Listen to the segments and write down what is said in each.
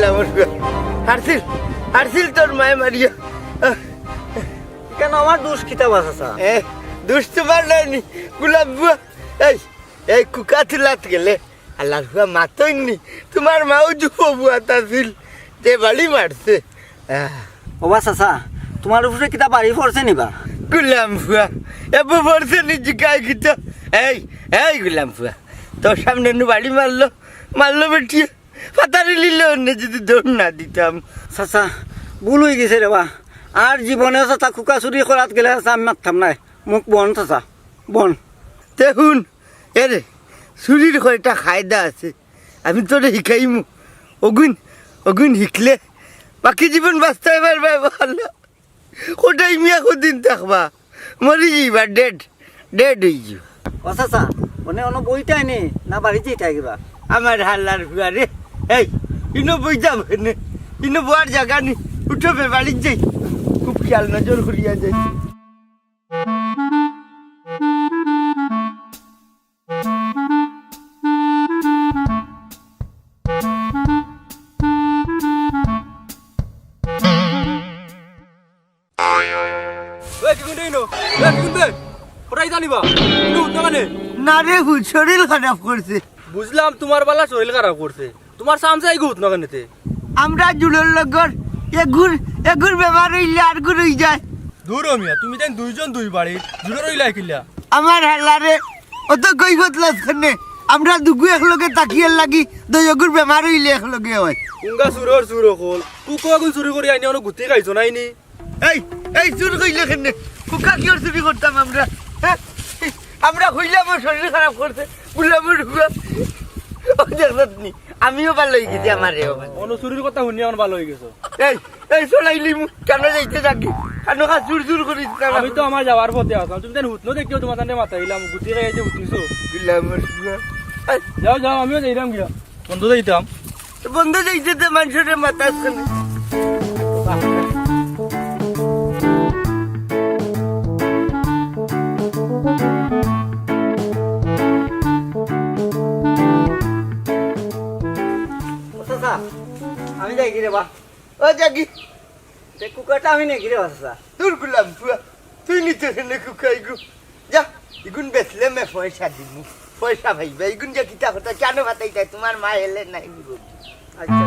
গুলাম হারছিল হারছিল তোর মায়ে মারিয়া। আহ, কেন আমার দোষ কিতাব আছে? স্যার এ দুষ্ট মারলাইনি গুলাম বুয়া। এই এই কুকা তুলাত গেলে আল্লাহর বুয়া মাতইনি। তোমার মাও যুব বুয়া তাছিল যে বাড়ি মারছে। ওবা চাচা তোমার উপরে কিতাব বাড়ি পড়ছে নিবা? গুলাম ফুয়া এব পড়ছে নি জিকাই কিতো এই এই গুলাম ফুয়া তোর সামনে বাড়ি মারলো মারলো বেটিয়ে। ফাতারি লিলে অন্য যদি দৌড় না দিতাম। চাচা ভুল হয়ে গেছে রে বা। আর জীবনে চাচা কুকা চুরি করাত গেলে চাচা আমি মারতাম নাই। মোক বন চাচা বন। তে শুন এরে চুরির কয়টা খায়দা আছে। আমি তোরে শিকাইমু। অগুন অগুন শিকলে। বাকি জীবন বাঁচতে পারবে ভালো। কোটাই মিয়া কদিন থাকবা। মরি যাইবা ডেড ডেড হয়ে যাবা ও চাচা মানে অন্য বইটাই নি না বাড়ি যেটাই কিবা আমার হাল্লার ফুয়ারে এই ইনো যাব ইনো বয়ার জায়গা নি উঠো বে বাড়ি যাই। খুব খেয়াল নজর যাই। না রে শরীর খারাপ করছে। বুঝলাম তোমার বালা শরীর খারাপ করছে। তোমার সামসে আই গুত নগানেতে? আমরা জুড়ের লগর এগুর এগুর বেমার হইলে আর গুর হই যায়। দূর মিয়া তুমি দেন দুইজন দুই বাড়ি জুড়ে রইলা কিল্লা আমার হাল্লারে অত কই গতলাস খানে আমরা দুগু একলগে তাকিয়ে লাগি দুই এগুর বেমার হইলে একলগে হয়। উঙ্গা সুরর সুর হল কুকো আগুন চুরি করে আইনি অনেক গুতি খাইছো নাইনি এই এই চুর কইলে কেনে? কুকা কি চুরি করতাম আমরা? আমরা কইলাম ওর শরীর খারাপ করছে ওর হুয়া। ও নি। আমিও ভালো হয়ে গেছি আমারেও চুরির কথা শুনি আমার ভালো হয়ে গেছো। এই এই চলাইলি কেন যাইতে থাকি কেন খা চুর চুর করি আমি তো আমার যাওয়ার পথে আসলাম তুমি দেন হুতনো দেখিও তোমার সামনে মাথা দিলাম গুটি খাই যে হুতিছো যাও যাও আমিও যাইলাম গিয়া। বন্ধু যাইতাম বন্ধ যাইতে মানুষের মাথা খানে জাগি তে আমি নাকি রে গুলাম তুই নিতে নে যা ইগুন বেচলে মে পয়সা দিমু। পয়সা ভাইবা ইগুন যে কিতা কথা কেন ভাতাই তাই? তোমার মা এলে নাই আচ্ছা।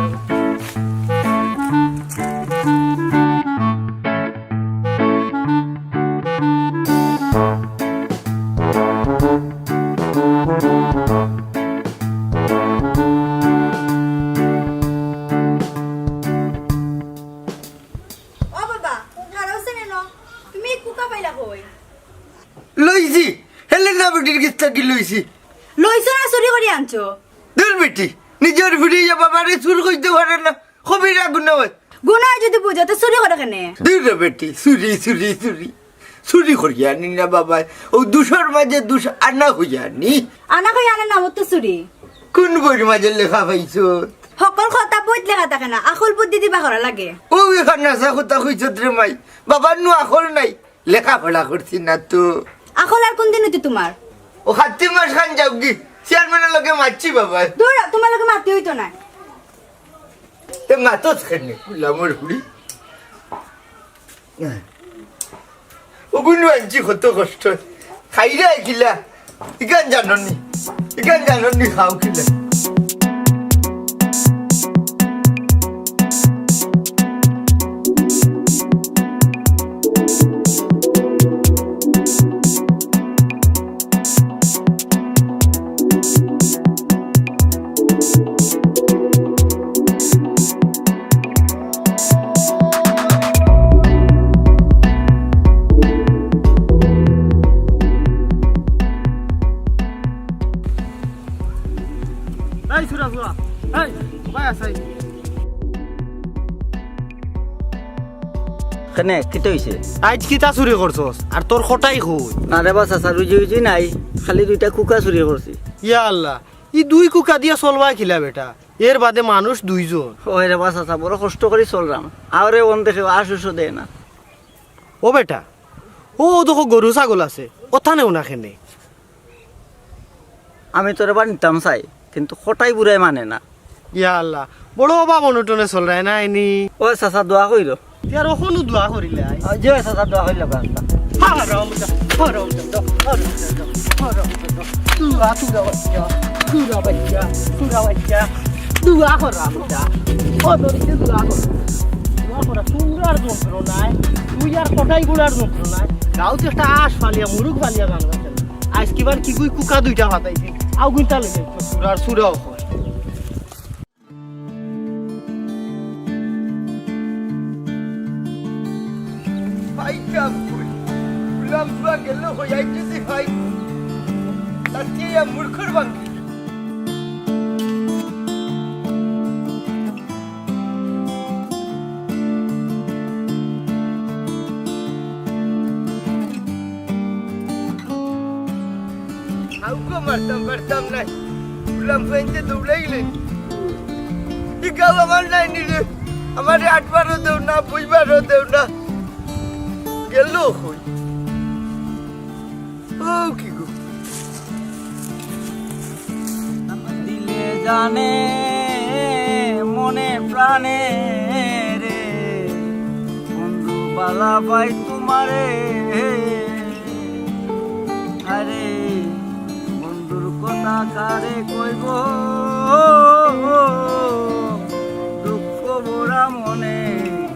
কই? লইছি হেলে না বেটির কিস্তা কি লইছি? লইছো না চুরি করে আনছো? দূর বেটি নিজের ফুড়ি যা বাবারে চুর করতে পারে না খুবই রাগুন হয় গুনা যদি বুঝো তো চুরি করে কেনে? দূর বেটি চুরি চুরি চুরি। চুরি করিয়া নি না বাবা ও দুশোর মাঝে দুশো আনা হইয়া নি আনা কই আনার নাম তো চুরি। কোন বইয়ের মাঝে লেখা পাইছো? সকল কথা বইত লেখা থাকে না আখল বুদ্ধি দিবা করা লাগে। ও এখান নাসা কথা কইছো রে মাই বাবার নু আখল নাই। লেখাপড়া করছি না তো। আখল আর কোন দিন হইতে তোমার? ও হাতি মাস খান যাও কি চেয়ারম্যানের লগে মারছি বাবা। দূর তোমার লোকে মাতি হইতো না। তে মাতস খেনে গুলামর হুড়ি। ওগুলো আনছি কত কষ্ট। খাইরা কিলা ইকান জাননি ইকান জাননি খাও কিলা। কেনে কিতে হইছে আজ কিতা চুরি করছস আর তোর খটাই খুই না রে বা চাচা রুজি উজি নাই। খালি দুইটা কুকা চুরি করছি ইয়া আল্লাহ ই দুই কুকা দিয়ে চলবা খিলা বেটা। এর বাদে মানুষ দুইজন। ওই রে বা চাচা বড় কষ্ট করে চললাম আরে ওন দেখে আশুসও দেয় না। ও বেটা ও দেখো গরু ছাগল আছে। ওথানেও না খেনে। আমি তোর এবার নিতাম চাই কিন্তু খটাই বুড়াই মানে না। ইয়া আল্লাহ বড় অভাব অনটনে চল রায় না এনি। ও চাচা দোয়া কইল ইয়ার ওখনো দোয়া করিলে যে চাচা দোয়া কইল কাজটা হারাম দা হারাম দা হারাম দা হারাম দা তুরা তুরা বাচ্চা তুরা বাচ্চা তুরা বাচ্চা দুয়া করা দা ও দরিতে দুয়া কর। দুয়া করা তুরার যন্ত্রণায় তুই আর কটাই গাও আশ ফালিয়া মুরুখ ফালিয়া আজ কিবার কি কুকা দুইটা হাতাইছি আউ গুইতা লেগে সুরার সুরাও হয় ভাই কাম কই গুলাম ফুয়া গেল হই আইতেছি ভাই তাতে মূর্খর বাঙ্গি আউকো মারতাম পারতাম নাই গুলাম ফাইনতে দৌড়াইলেন ই গাও আমার নাই নিলে আমারে আটবারও দেও না বুঝবারও দেও না গেল হই ও কি দিলে জানে, মনে প্রাণে রে। বন্ধু বালা পাই তোমারে। আরে, বন্ধুর কথা কারে কইব? দুঃখ ভরা মনে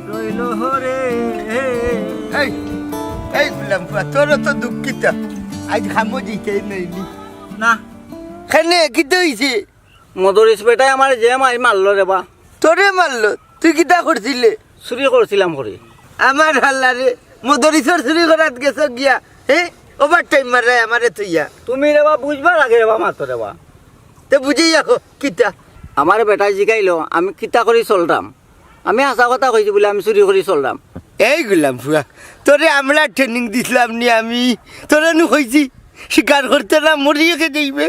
রইল হরে। ফুয়া তোর তো দুঃখিত। আজ খামো দিতে নেইনি না। খানে কিতে হইছে মদরিস বেটাই আমার যে মাই মারলো রে বা। তোরে মারলো? তুই কিতা করছিলে? চুরি করছিলাম করে। আমার হাল্লা রে মদরিসর চুরি করাত গেছ গিয়া হে? ওভার টাইম মারে আমারে তুইয়া তুমি রে বা বুঝবার আগে রে বা মাত্র রে বা। তে বুঝেই রাখো কিতা? আমার বেটাই জিকাইলো আমি কিতা কৰি চলতাম। আমি আশা কথা কৈছো বোলে আমি চুরি কৰি চলতাম। এই গুলাম ফুয়া তোরে আমরা ট্রেনিং দিছিলাম নি আমি তোরে নু কইছি শিকার করতে না মরিয়ে যাইবে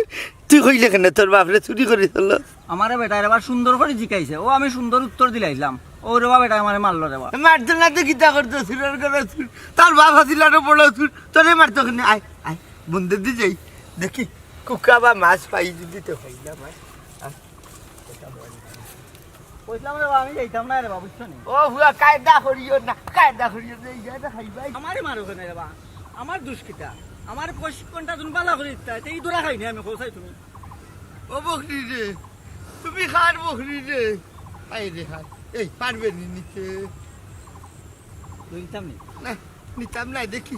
তুই কইলে কেন? তোর বাপরে চুরি করে চলো আমার বেটাই এবার সুন্দর করে জিকাইছে। ও আমি সুন্দর উত্তর দিলাইছিলাম ও রে বা বেটাই আমার মারলো রে বা মারতো না তো কিতা করতো সুরের করে তার বাপ আছিল আরও বড় সুর। তোরে মারতো কেন? আয় আয় বন্ধু দি যাই। দেখি কুকা বা মাছ পাই যদি তো খাই না রে আমি যাইতাম না রে বা বুঝছ নি? ও হুয়া কায়দা করিও না কায়দা করিও না এই জায়গা খাইবাই। আমারে মারো কেন রে বা? আমার দুষ্কিতা আমার প্রশিক্ষণটা তুমি বালা করে দিতে এই দূরা খাইনি আমি কোথায় তুমি। ও বকরি রে তুমি খার বকরি রে। আই রে খার এই পারবে নি নিতে লইতাম নি? না নিতাম নাই দেখি।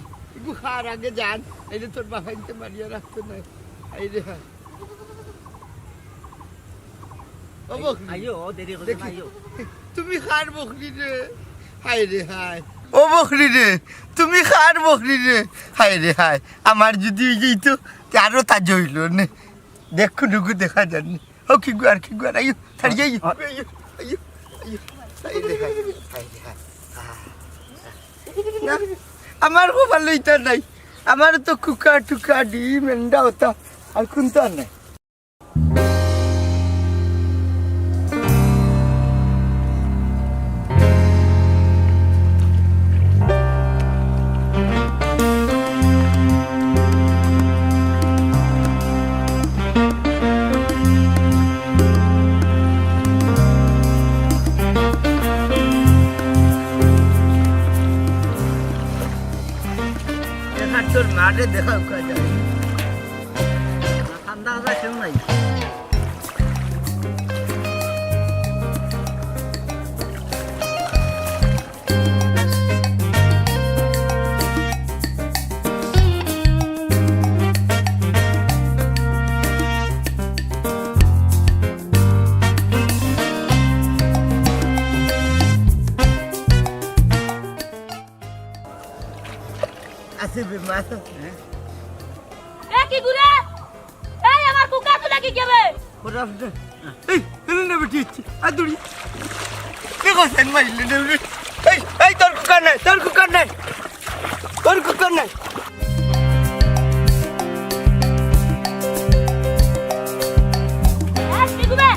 খার আগে যান এই তোর বাবাইতে মারিয়া রাখতো না এই রে খার আইও দেরি করে আইও তুমি খার বকরি রে হাই রে হাই ও বকরি রে তুমি খার বকরি রে হাই রে হাই আমার যদি হয়ে যেত আরও তাজ হইল নে দেখো ঢুকু দেখা যাননি ও কি গুয়ার কি গুয়ার আইও থাড়ি যাই আইও আইও আইও হাই রে হাই হাই রে হাই না আমার খুব ভালো ইটা নাই আমার তো কুকা টুকা ডিম এন্ডা হতা আর কোনটা নাই তোর মাঠে দেখা আছে মাছ এ কি গুরে এই আমার কুকা তুলে কি কেবে? এই এনে না বেটি আর কে কোসেন মাইলে নে এই এই তোর কুকার নাই তোর কুকার নাই। তোর কুকার নাই। এ কি গুবে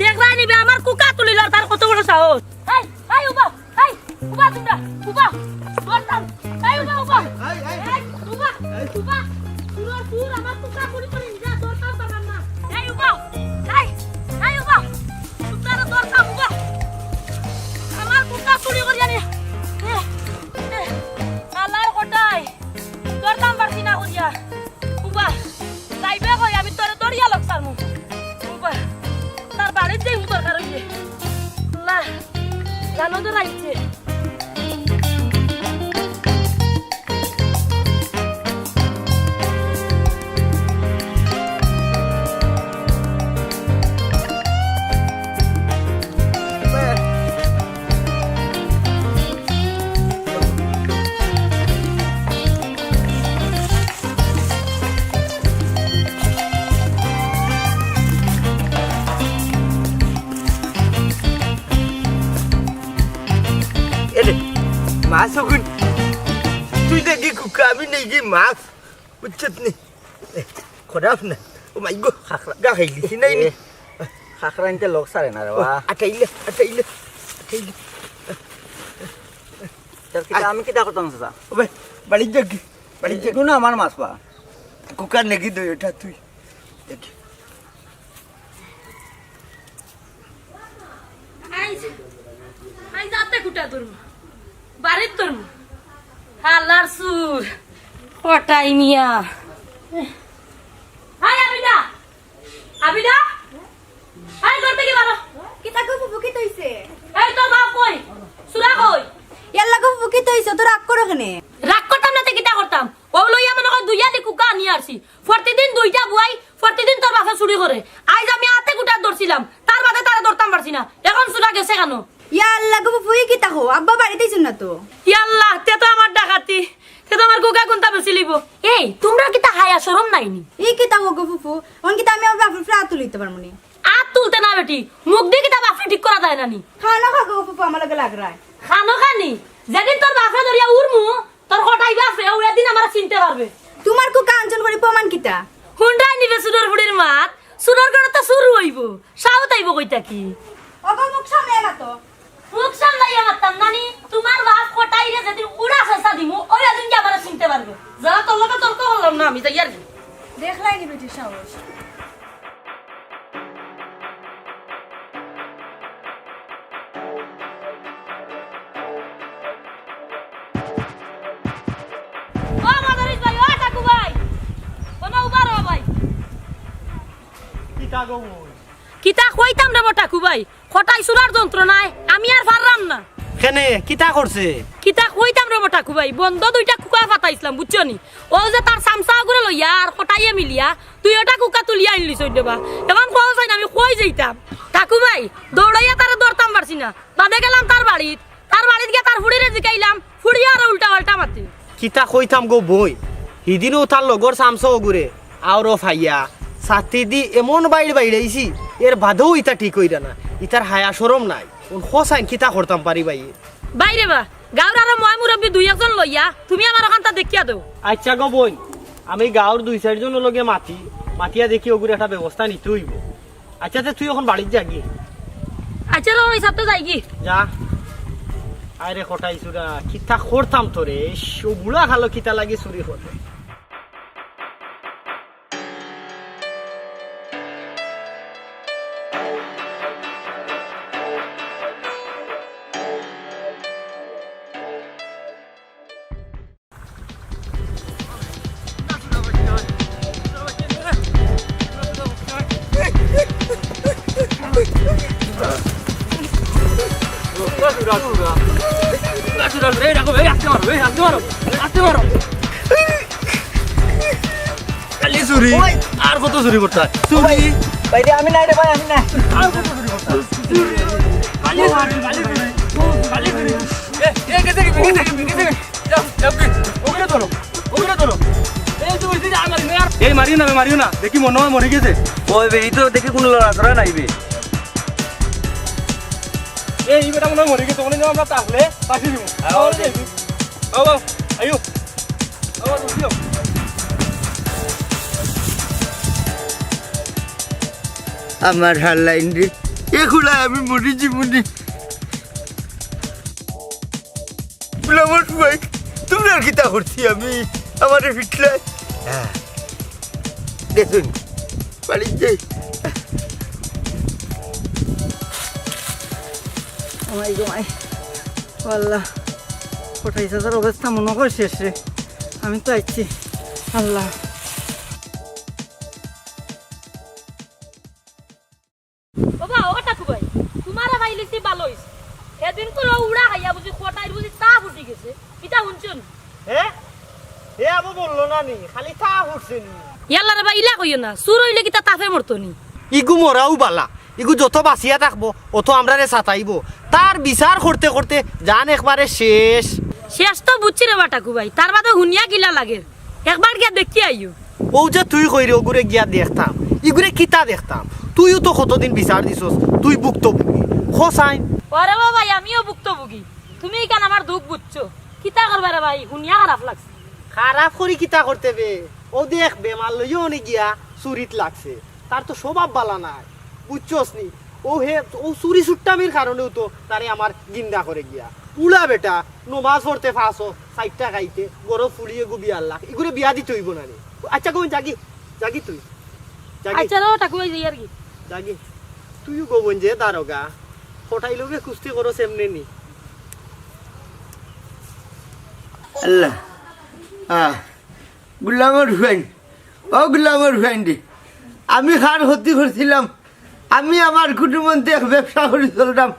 দেখবা নিবে আমার কুকা তুলিল তার কত বড় সাহস। এই উবা এই উবা তোমরা উবা বলতাম এই উবা উবা এই, উবা উবা সুর সুর আমার কুকা চুরি করে মাছ ওগুন তুই দেখি কুকা আমি নেই গিয়ে মাছ? বুঝছত নি? খরাপ না। ও মাই গো খাখরা গা খাইলি নাই নি? খাখরা নিতে লোক সারে না রে বা? আটাইলে আটাইলে আটাইলে। আমি কিতা করতাম চাচা ও ভাই বাড়ি যাকি বাড়ি যাকি এগুলো আমার মাছ পা কুকার নাকি দই ওটা তুই। দেখি। আইজ আইজ আতে কুটা তোর বাড়ির তোর হালার সুর। কটাই মিয়া। হাই আবিদা। আবিদা? হাই করতে কি বাবা কি গো বুকি তৈছে? এই তো বাপ কই? সুরা কই? ইয়াল্লা গো বুকি তৈছে? তো রাগ করো কেনে রাগ করতাম না তে কিতা করতাম ও লইয়া মনে কর দুইয়া দি কুকা নিয়ে আসছি প্রতিদিন দুইটা বুয়াই প্রতিদিন তোর বাসা চুরি করে আইজ আমি হাতে কুটা ধরছিলাম তার বাদে তারা ধরতাম পারছি না এখন সুরা গেছে কেন ইয়াল্লা গো ফুফু ই কিতা হো আব্বা বাড়িতে আইছেন না তো ইয়াল্লাহ তে তো আমার ডাকাতি তে তো আমার গুগা কোনটা বেশি লিব এই তোমরা কিতা হায়া শরম নাইনি ই কিতা হো গো ফুফু অন কিতা আমি আমার বাপের ফ্রা তুলিতে পারমু নি আর তুলতে না বেটি মুখ দিয়ে কিতা বাপরে ঠিক করা যায় নানি খানা খা গো ফুফু আমার লগে লাগ রায় খানো খানি যেদিন তোর বাপরে ধরিয়া উড়মু তোর কটাই বাপরে ওই দিন আমার চিনতে পারবে তোমার কু কাঞ্চন করে প্রমাণ কিতা হুন্ডাই নিবে সুরের বুড়ির মাত সুরের করে তো শুরু হইব সাউত আইব কইতা কি অগো মুখ সামনে না তো মুখ সামলাইয়া মারতাম নানি তোমার বাপ যেদিন উড়া শেষা দিমু ওই দিন কি আমার চিনতে পারবে। যা তোর লগে তর্ক করলাম না আমি যাই আর দেখলাই নি সাহস কিতা কইতাম রে বটাকু ভাই খটাই সুরার যন্ত্রণায় আমি আর পারলাম না। কেনে কিতা করছে কিতা কইতাম রে বটাকু ভাই বন্ধ দুইটা কুকা ফাটাইছিলাম বুঝছ নি? ও যে তার সামসা করে লইয়া আর খটাইয়ে মিলিয়া তুই ওটা কুকা তুলিয়া আনলি সই দেবা এখন কোয়া চাই না আমি কই যাইতাম কাকু ভাই দৌড়াইয়া তারে দৌড়তাম পারছি না। বাদে গেলাম তার বাড়িত তার বাড়িত গিয়ে তার ফুড়িরে জিকাইলাম ফুড়িয়া আর উল্টা পাল্টা মাতি। কিতা কইতাম গো বই সিদিনও তার লগর চামচ গুরে আওর ফাইয়া ছাতি দি এমন বাইর বাইরাইছি এর বাদেও ইতা ঠিক হইরা না ইতার হায়া সরম নাই। উন হসাইন কিতা করতাম পারি বাই। বাইরে বা গাঁর আর ময় মুরব্বী দুই একজন লইয়া তুমি আমার ওখানটা দেখিয়া দেও। আচ্ছা গো আমি গাঁৱৰ দুই চাৰিজন লগে মাতি মাতিয়া দেখি ওগুলো একটা ব্যৱস্থা নিতে হইব। আচ্ছা তুই এখন বাড়িত যাগি। আচ্ছা লো হিসাব তো যাই কি যা। আরে খটাই চুরা কিতা করতাম তোরে সবুলা খালো কিতা লাগি চুরি করে খালি চুরি। আর কত চুরি করতা চুরি। বাইরে আমি নাই রে ভাই আমি নাই। এই মারিও না মারিও না। দেখি মনে হয় মরে গেছে। ওই বে এই তো দেখি কোনো এই বেটা মনে হয় মরে গেছে। মনে হয় আমরা তাহলে পাঠিয়ে দিব। আমার হারলাইন রে এগুলা আমি মরেছি মনে আমার ভাই তোমরা আর কিতা করছি আমি? আমার ফিটলাই গেছুন বাড়ি যাই। আমাই গোমাই আল্লাহ কোথায় সাজার অবস্থা মনে শেষ আমি তো আইছি। আল্লাহ। বাবা ও টাকু ভাই তোমারে ভাই লিছি ভালো হইছে এদিন তো উড়া খাইয়া বুঝি খটাই বুঝি তা ফুটি গেছে। কিতা শুনছুন হ্যাঁ এ আবু বলল না নি? খালি তা নি। ইয়াল্লা রে ভাই ইলা কইও না। সুর হইলে কিতা তাফে মরতো নি? ইগু মরাও বালা। ইগু যত বাঁচিয়া থাকব অত আমরা রে সাতাইব তার বিচার করতে করতে জান একবারে শেষ। শেষ তো বুঝছি রে বা টাকু ভাই তার বাদে হুনিয়া গিলা লাগে। একবার গিয়া দেখি আইও ও যে তুই কইরে ওগুরে গিয়া দেখতাম। ইগুরে কিতা দেখতাম। তুইও তো কতদিন বিচার দিছস তুই ভুক্তভোগী খসাইন ওরে বাবা ভাই আমিও ভুক্তভোগী তুমি কেন আমার দুঃখ বুঝছ কিতা করবা রে ভাই হুনিয়া খারাপ লাগছে। খারাপ করি কিতা করতে বে? ও দেখ বেমার লইও অনেক গিয়া চুরিত লাগছে। তার তো স্বভাব বালা নাই। বুঝছস নি? ও হে ও চুরি সুট্টামির কারণেও তো তারে আমার গিন্দা করে গিয়া। উলা বেটা নমাজ পড়তে ফাঁসো সাইটটা খাইতে গরো ফুলিয়ে গু বিয়ার লাখ এগুলো বিয়া দিতে হইব না রে। আচ্ছা কই জাগি জাগি তুই জাগি। আচ্ছা রে টাকু যাই আর কি। জাগি। তুইও গোবন যে দারোগা ফটাই লোকে কুস্তি করো সেমনে নি। আল্লাহ। আহ গুলামর হুয়াইন। ও গুলামর হুয়াইন দি আমি খার ক্ষতি করছিলাম। আমি আমার কুটুমন্তে এক ব্যবসা করে চলতাম।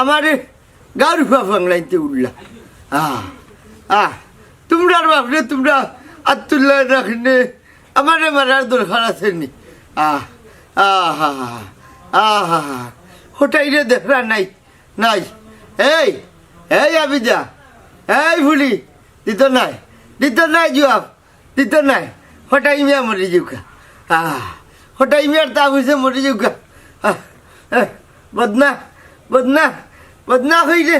আমার গাঁর হুয়া বাংলাইতে উঠলা আহ আহ তোমরা বাপরে তোমরা আত্মুল্লাহ রাখনে আমারে মারার দরকার আছে নি। আহ আহ আহ হোটাই রে দেখা নাই নাই। এই এই আবিদা এই ভুলি দিত নাই দিত নাই জবাব দিত নাই হঠাই মিয়া মরি যাউকা আহ হঠাই মিয়ার তা বুঝে মরি আহ, বদনা বদনা। বদনা হই রে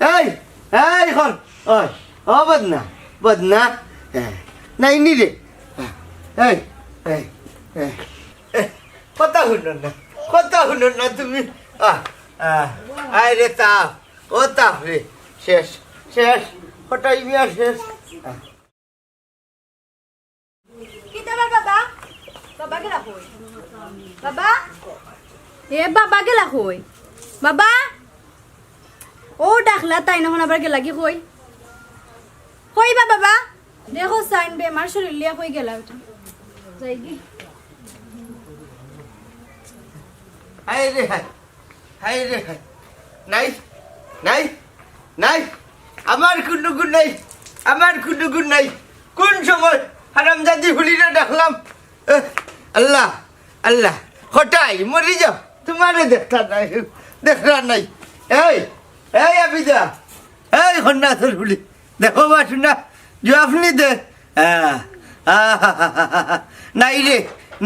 এই এই খন। ওই, ও বদনা বদনা। হ্যাঁ নাই নি রে এই এই কথা শুনো না, কথা শুনো না তুমি। আয় রে তাপ, ও তাপ রে। শেষ শেষ হঠাই মিয়া শেষ। বাবা? বাবা গেলা কই? বাবা? এ বাবা গেলা কই? বাবা? ও ডাকলা তাই না আবার গেলা কি কই? বা বাবা? দেখো সাইন বেমার শরীর লিয়া কই গেলা ওটা যাই কি। হায় রে হায় হায় রে হায় নাই নাই নাই আমার কোনো গুণ নাই আমার কোনো গুণ নাই। কোন সময় হারামজাদি হুলিরে এহ, আল্লাহ আল্লাহ হঠাই মরি যাও তোমারে দেখা নাই দেখা নাই। এই এই আবিদা এই সন্ন্যাসের হুলি দেখো বা শুনা জবাবনি দে। আহ, আহ, নাই রে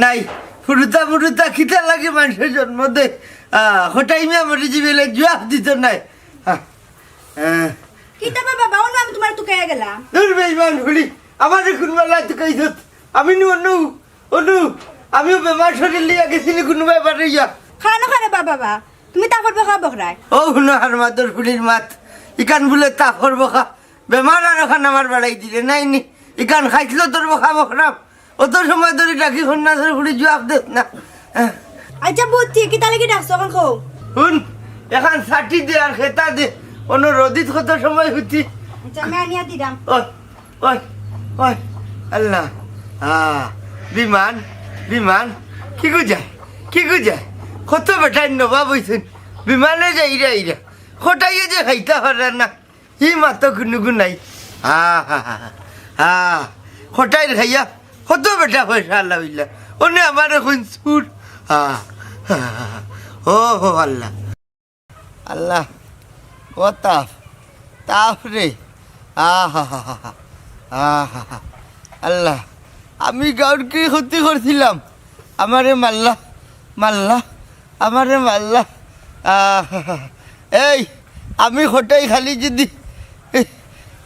নাই। ফুরুতা ফুরুতা খিতা লাগে মানুষের জন্ম দে। হঠাই মিয়া মরি যাবে জবাব দিত নাই। আহ, আহ, কিতা বা বাবা অন্য আমি তোমার তুকে গেলাম। দূর বেইমান হুলি আমার কোনোবা লাইতে কাইছত আমি নো অনু অনু আমিও বেমার শরীর লিয়া গেছিলি কোনোবা এবারে ইয়া খানো খানে বা বাবা। তুমি তারপর বকা বকরাই ও শুনো আর মাতর ফুলির মাত। ইকান বলে তাফর বখা। বেমার আর ওখান আমার বাড়াই দিলে নাই নি? ইকান খাইছিল তোর বখা বখরাম অত সময় ধরে ডাকি সন্ন্যাসের ফুলি জবাব দে না। আচ্ছা বুঝছি কিতা লাগি ডাকছো এখন খো শুন এখন ষাটি দে আর খেতা দে। অন্য রদিত কত সময় হচ্ছি আচ্ছা আমি আনিয়া দিলাম ওই ওই ওই আল্লাহ। আহ বিমান বিমান। কি গো যায় কি গো যায় কত বেটাই নবা বইছেন? বিমানে যাই রে ইরা হটাইয়ে যে খাইতা পারে না। ই মাতো কোনো গুণ নাই হা হা হা হটাই খাইয়া কত বেটা পয়সা আল্লাহ বিল্লা ওনে আমার এখন সুর। হা। ও হো আল্লাহ। আল্লাহ, ও তাফ। তাফ রে। আহা হা হা হা আল্লাহ, আমি গাউরকে ক্ষতি করছিলাম আমারে মাল্লা মাল্লা। আমারে মাল্লা। এই আমি হটাই খালি যদি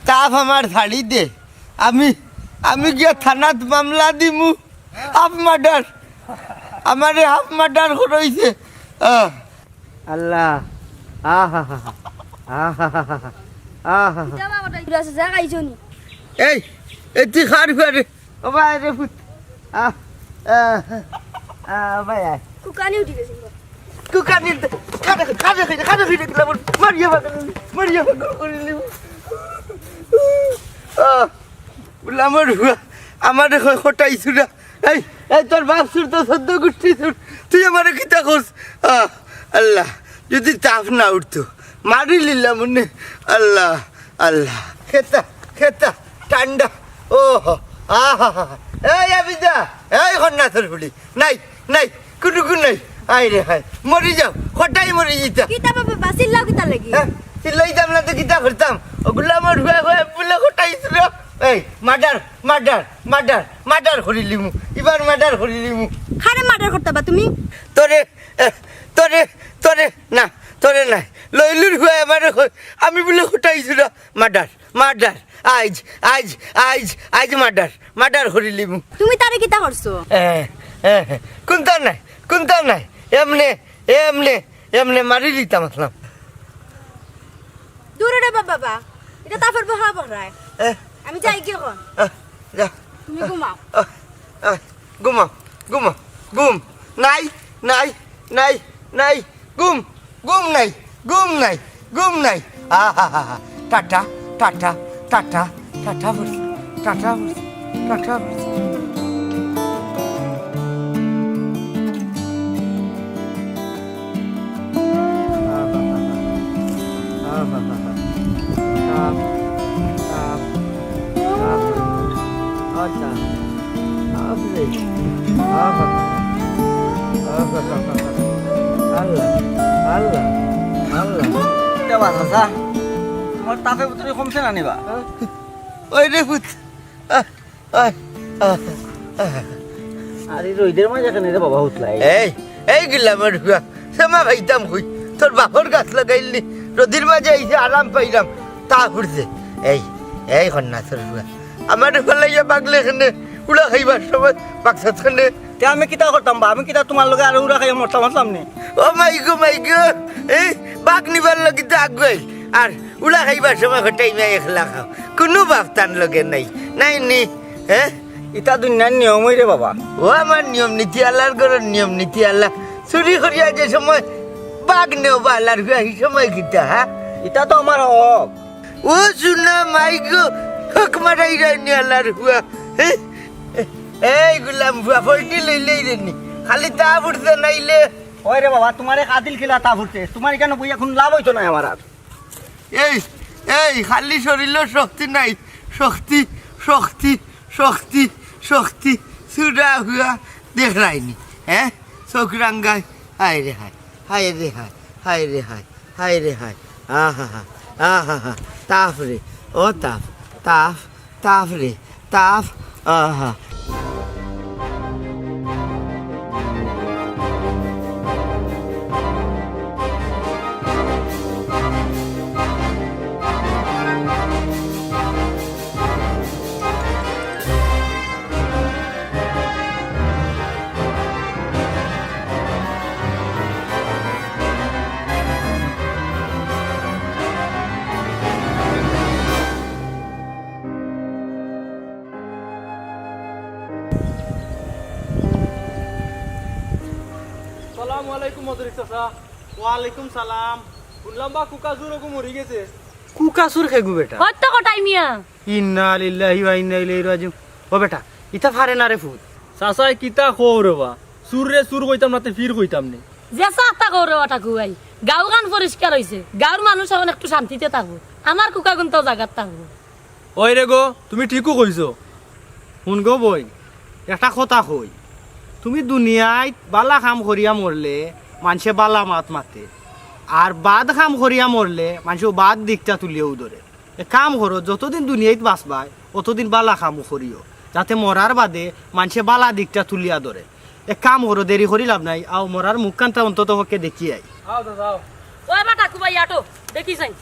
তাপ আমার ছাড়ি দে আমি আমি গিয়া থানাত মামলা দিমু। Half murder. আমারে হাফ মার্ডার করাইছে আল্লাহ। আহা হা আহা এই এটি খার ফেরে ও ভাই রে ফুট আহ ভাই আয়। তো সদ্য তুই কিতা যদি তাপ না উঠতো, মারি লিলাম আল্লাহ আল্লাহ। খেতা খেতা, ঠান্ডা। ও আহা এই আবিদা, এই ফুলি নাই নাই। কোনো কোন নাই আই রে হাই মরি যাও হটাই মরি যেতা কিতা বাবা বাসির লাও কিতা লাগি হ্যাঁ লইতাম না তো কিতা করতাম ওগুলো আমার হয়ে হয়ে বলে হটাইছিল এই মার্ডার মার্ডার মার্ডার মার্ডার করিলিমু এবার মার্ডার করিলিমু খারে মার্ডার করতে বা তুমি তোরে তোরে তোরে না তোরে নাই লইলুর হয়ে আমার আমি বলে হটাইছিল মার্ডার মার্ডার আইজ আইজ আইজ আইজ মার্ডার মার্ডার করিলিমু তুমি তারে কিতা করছ কোনটা নাই কোনটা নাই এমনে এমনে এমনে মারি দিতাম আসলাম দূরে রে বাবা এটা তাফের বহা বহরায় আমি যাই কি এখন যা তুমি ঘুমাও ঘুমাও ঘুমাও ঘুম নাই নাই নাই নাই ঘুম ঘুম নাই ঘুম নাই ঘুম নাই আহা হা টাটা টাটা টাটা টাটা টাটা টাটা দেবা চাচা তোমার তাপে ভিতরে কমছে না নিবা? ওই রে পুত আর রইদের মাঝে এখানে রে বাবা উতলাই এই এই গিলাম ঢুকা সেমা ভাইতাম কই? তোর বাপর গাছ লাগাইলি রদির মাঝে এই যে আরাম পাইলাম তা ফুরছে এই এই কন্যা তোর আমার ফলাইয়া বাগলে এখানে উড়া খাইবার সময় বাক্সাত খানে। আমি কিতা করতাম বা? আমি কিতা তোমার লগে আর উড়া খাই মরতাম আসলাম নি? ও মাই গো মাই গো এই বাঘ নিবার লগে তো আগুয়াই আর উড়া খাইবার সময় হটাই মাই একলা খাও। কোনো বাপ তান লগে নাই। নাই নি? হ্যাঁ ইটা দুনিয়ার নিয়মই রে বাবা। ও আমার নিয়ম নীতি আল্লাহর ঘরের নিয়ম নীতি আল্লাহ। চুরি করিয়া যে সময় বাঘ নেও বা আল্লাহর ঘর এই সময় কিতা হ্যাঁ ইটা তো আমার হক। ও শুনা মাই গো হক মারাই রাইনি আল্লাহর হুয়া হ্যাঁ? এই গুলাম ভুয়া ফলটি লইলেই রেনি খালি তা ফুটতে নাইলে ওই রে বাবা, তোমার আদিল খেলা তা ফুটছে তোমার এখানে বই এখন লাভ হইতো না আমার আর? এই এই, খালি শরীরের শক্তি নাই। শক্তি শক্তি শক্তি শক্তি। সুরা হুয়া দেখলাইনি হ্যাঁ? চোখ রাঙ্গায় হায় রে হায় হায় রে হায় হায় রে হায় হায় রে হায়। আহা হা আহা হা তাপ রে, ও তাপ তাপ তাপ রে তাপ আহা। সালাম। শুনলাম বা কুকাজুর ওগো মরি গেছে। কুকাসুর খেগু বেটা। কটাই মিয়া। ইন্না লিল্লাহি ওয়া ইন্না ইলাইহি রাজিউন ও বেটা ইতা ফারে না রে ফুট চাচাই কিতা খো রে বা সুর রে সুর কইতাম নাতে ফির কইতাম নি। যে চাহটা করে ঠাকু ভাই গাঁও গান পরিষ্কার হয়েছে গাঁৱৰ মানুহ এখন একটু শান্তিতে থাকব আমার কুকা গুণ তো জায়গাত থাকব ওই রে গো তুমি ঠিকও কইছো শুন গো বই একটা কথা কই তুমি দুনিয়ায় বালা কাম করিয়া মরলে মানুষে বালা মাত মাতে। আর বাদ কাম করিয়া মরলে মানুষ বাদ দিকটা তুলিয়েও ধরে কাম করো, যতদিন দুনিয়াত বাঁচবাই, অতদিন বালা কাম করিও, যাতে মরার বাদে মানুষে বালা দিকটা তুলিয়া ধরে। এ কাম করো, দেরি করি লাভ নাই। আও মরার মুখ কান্তা অন্তত হকে দেখিয়াই দেখি চাই